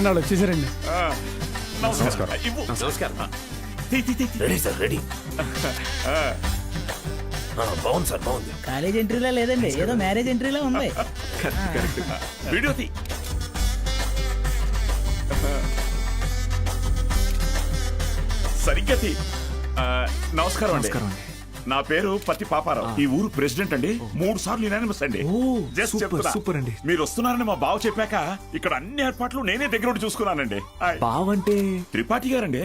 And వాళ్ళు వచ్చేసారండి నమస్కారం. ఇవ్వు. నమస్కారం. తీ, తీ, తీ, తీ. రెడీ సార్ రెడీ బాగుంది సార్ బాగుంది. కాలేజ్ ఎంట్రీలా లేదండి ఏదో మ్యారేజ్ ఎంట్రీలా ఉంది. వీడియో తీ. సరిగ్గా తీ. ఆ, నమస్కారం అండి. నా పేరు పత్తి పాపారావు. ఈ ఊరు ప్రెసిడెంట్ అండి. మూడు సార్లు యునానిమస్ అండి. జస్ట్ సూపర్, చెప్తున్నా. సూపర్ అండి. మీరు వస్తున్నారని మా బావ చెప్పాక ఇక్కడ అన్ని ఏర్పాట్లు నేనే దగ్గర ఉండి చూసుకున్నానండి. బావంటే? త్రిపాఠి గారండి.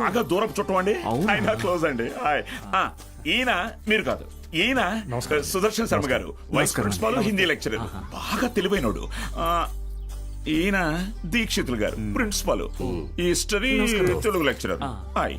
బాగా దూరపు చుట్టం అండి? ఆయన క్లోజ్ అండి. హాయ్. ఆ, ఈయన మీరు కాదు. ఈయన సుదర్శన్ శర్మ గారు వైస్. ప్రిన్సిపాల్ హిందీ లెక్చరర్ బాగా తెలివైనోడు. ఆ, ఈయన దీక్షితులు గారు ప్రిన్సిపాల్ ఈ history Telugu lecturer hi.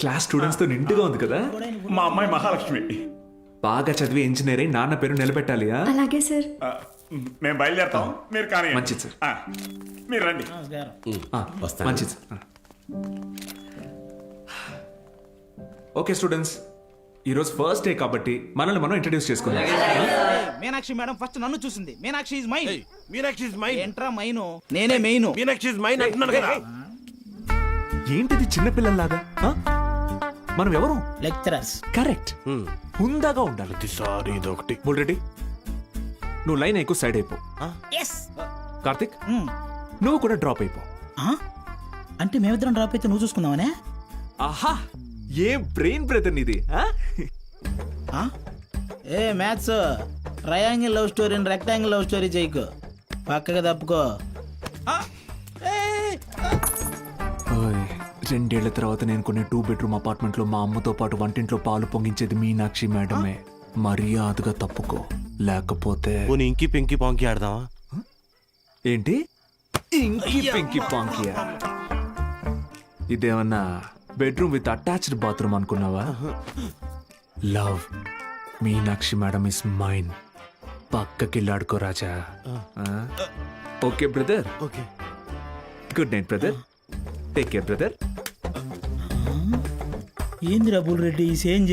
Class స్టూడెంట్స్తో నిండుగా ఉంది కదా? మా అమ్మాయి మహాలక్ష్మి. బాగా చదివి ఇంజనీర్ అయి నాన్న పేరు నిలబెట్టాలి? అలాగే సార్ మేము బయలుదేరుతాం. మీరు కానీ మంచిది సార్. మీరు రండి. మంచిది సార్. ఓకే స్టూడెంట్స్ ఈరోజు ఫస్ట్ డే కాబట్టి మనల్ని మనం ఇంట్రడ్యూస్ చేసుకుందాం మీనాక్షి మేడం ఫస్ట్ నన్ను చూసింది. Meenakshi is mine Meenakshi is mine ఎంట్రా mine? నేనే మెయిన్. మీనాక్షి ఇస్ మైన్ అంటున్నాను కదా. ఏంటిది చిన్నపిల్లల్లాగా? ఆ? మనం ఎవరు? లెక్చరర్స్. కరెక్ట్. హుందాగా ఉండాలి. ప్రతిసారి ఇదొకటి బుల్రెడ్డి నువ్వు లైన్ ఎక్కువ సైడ్ అయిపో. ఎస్ కార్తిక్? నువ్వు కూడా డ్రాప్ అయిపో. అంటే మేమిద్దరం డ్రాప్ అయితే నువ్వు చూసుకుందామనే ఆహా! ఏం బ్రెయిన్ బ్రదర్ నీది ఆ? ఆ? ఏ మ్యాథ్స్. ట్రయాంగిల్ లవ్ స్టోరీని రెక్టాంగిల్ లవ్ స్టోరీ చేయకు. పక్కగా తప్పుకో. రెండేళ్ళ తర్వాత నేను కొన్ని టూ బెడ్రూమ్ అపార్ట్మెంట్లో మా అమ్మతో పాటు వంటింట్లో పాలు పొంగించేది మీనాక్షి మేడమే. మర్యాదగా తప్పుకో. లేకపోతే పోనీ ఇంకి పెంకి పాంకి ఆడదామా? ఏంటి? ఇంకి పింకి పాంకియా ఇదేమన్నా బెడ్రూమ్ విత్ అటాచ్డ్ బాత్రూమ్ అనుకున్నావా? Love Meenakshi madam is mine పక్కకిల్లాడుకో Raja. Okay brother okay. Good night brother take care brother ఏంది రబుల్ రెడ్డి ఈ చేంజ్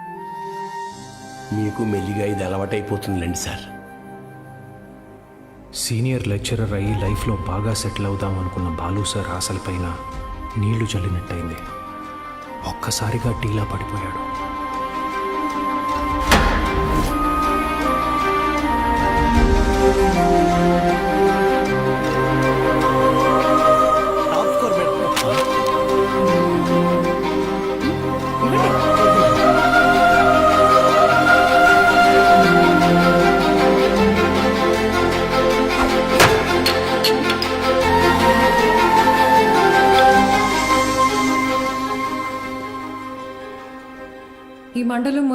మీకు మెల్లిగా ఇది అలవాటైపోతుందిలేండి సార్. సీనియర్ లెక్చరర్ అయ్యి లైఫ్లో బాగా సెటిల్ అవుదాం అనుకున్న బాలు సార్ ఆశలపైన నీళ్ళు చల్లినట్టయింది. ఒక్కసారిగా టీలా పడిపోయాడు.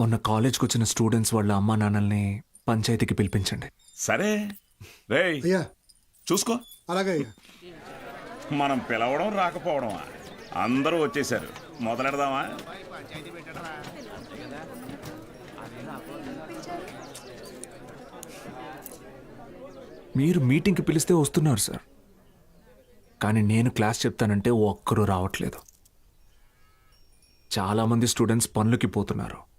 మొన్న కాలేజ్కి వచ్చిన స్టూడెంట్స్ వాళ్ళ అమ్మా నాన్నల్ని పంచాయతీకి పిలిపించండి. సరే. రేయ్ చూసుకో. అలాగే మనం పిలవడం రాకపోవడమా? అందరూ వచ్చేసారు. మొదలెడదామా? మీరు మీటింగ్కి పిలిస్తే వస్తున్నారు సార్. కానీ నేను క్లాస్ చెప్తానంటే ఒక్కరూ రావట్లేదు. చాలామంది స్టూడెంట్స్ పనులకి పోతున్నారు.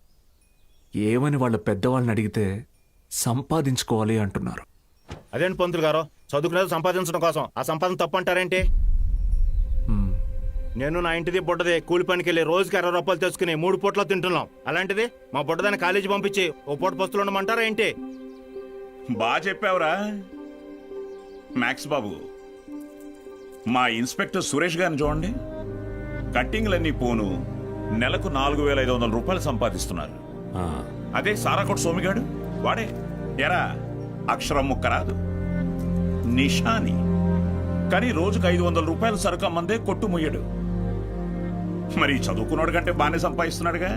ఏమని వాళ్ళ పెద్దవాళ్ళని అడిగితే సంపాదించుకోవాలి అంటున్నారు. అదేంటి పంతులు గారు? చదువుకునేది సంపాదించడం కోసం. ఆ సంపాదన తప్పు అంటారేంటి. నేను నా ఇంటిది బుడ్డది కూలి పనికి వెళ్ళి రోజుకి అరవై రూపాయలు తెచ్చుకుని మూడు పూట్ల తింటున్నాం. అలాంటిది మా బుడ్డదాన్ని కాలేజీ పంపించి ఓ పూట పస్తులు ఉండమంటారా ఏంటి? బాగా చెప్పావురా. మ్యాక్స్ బాబు మా ఇన్స్పెక్టర్ సురేష్ గారిని చూడండి. కట్టింగ్లన్నీ పోను. నెలకు నాలుగు వేల ఐదు వందల రూపాయలు సంపాదిస్తున్నారు. అదే సారాకోట్ సోమిగాడు వాడే. ఎరా అక్షరం ముక్క రాదు. నిషాని. కానీ రోజుకు ఐదు వందల రూపాయలు సరుకు అమ్మందే కొట్టుముయ్యడు మరి చదువుకున్నాడు కంటే బాగానే సంపాదిస్తున్నాడుగా?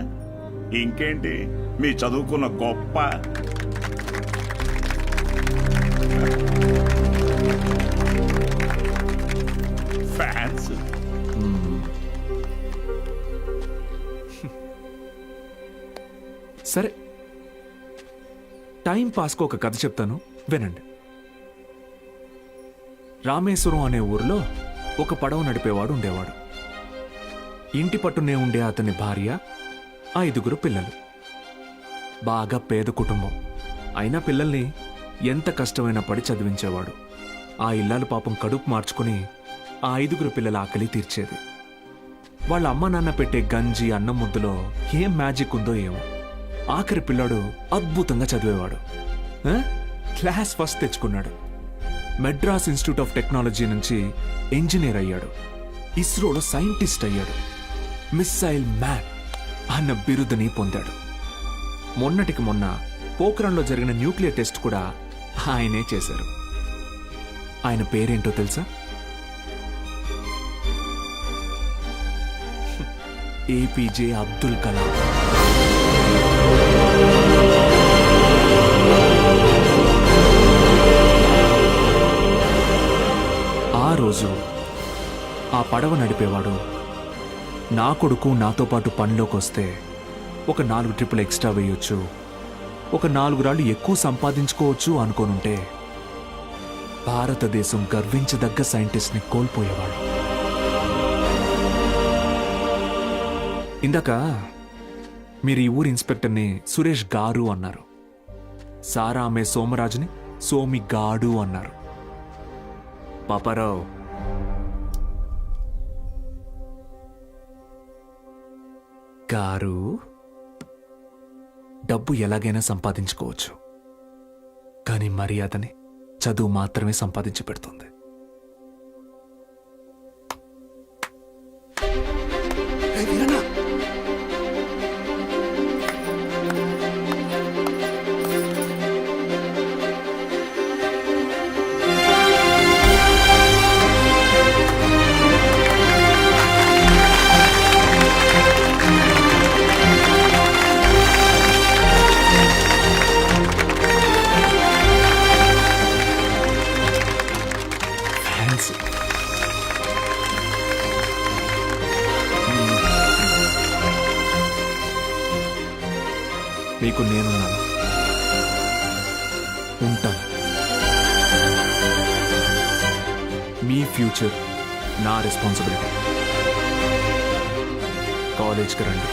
ఇంకేంటి? మీ చదువుకున్న గొప్ప. ఫ్యాన్స్. సరే. టైం పాస్కు ఒక కథ చెప్తాను. వినండి. రామేశ్వరం అనే ఊరిలో ఒక పడవ నడిపేవాడు ఉండేవాడు. ఇంటి పట్టునే ఉండే అతని భార్య ఐదుగురు పిల్లలు. బాగా పేద కుటుంబం. అయినా పిల్లల్ని ఎంత కష్టమైనా పడి చదివించేవాడు. ఆ ఇల్లాలు పాపం కడుపు మార్చుకుని ఆ ఐదుగురు పిల్లల ఆకలి తీర్చేది. వాళ్ళ అమ్మ నాన్న పెట్టే గంజి అన్నం ముద్దులో ఏం మ్యాజిక్ ఉందో ఏమో. ఆఖరి పిల్లాడు అద్భుతంగా చదివేవాడు. క్లాస్ ఫస్ట్ తెచ్చుకున్నాడు. మెడ్రాస్ ఇన్స్టిట్యూట్ ఆఫ్ టెక్నాలజీ నుంచి ఇంజనీర్ అయ్యాడు. ఇస్రోలో సైంటిస్ట్ అయ్యాడు. మిస్సైల్ మ్యాన్ అన్న బిరుదుని పొందాడు. మొన్నటికి మొన్న పోఖ్రాన్లో జరిగిన న్యూక్లియర్ టెస్ట్ కూడా ఆయనే చేశారు. ఆయన పేరేంటో తెలుసా? ఏపీజే అబ్దుల్ కలాం. రోజు ఆ పడవ నడిపేవాడు. నా కొడుకు నాతో పాటు పనిలోకి వస్తే ఒక నాలుగు ట్రిప్పులు ఎక్స్ట్రా వేయొచ్చు. ఒక నాలుగు రాళ్ళు ఎక్కువ సంపాదించుకోవచ్చు అనుకోనుంటే భారతదేశం గర్వించదగ్గ సైంటిస్ట్ని కోల్పోయేవాడు. ఇందాక మీరు ఈ ఊరి ఇన్స్పెక్టర్ని సురేష్ గారు అన్నారు. సారా ఆమె సోమరాజుని సోమి గాడు అన్నారు. పాపారావు గారు డబ్బు ఎలాగైనా సంపాదించుకోవచ్చు. కానీ మర్యాదని చదువు మాత్రమే సంపాదించి పెడుతుంది. ఉంటాను మీ ఫ్యూచర్ నా రెస్పాన్సిబిలిటీ. కాలేజ్కి రండి.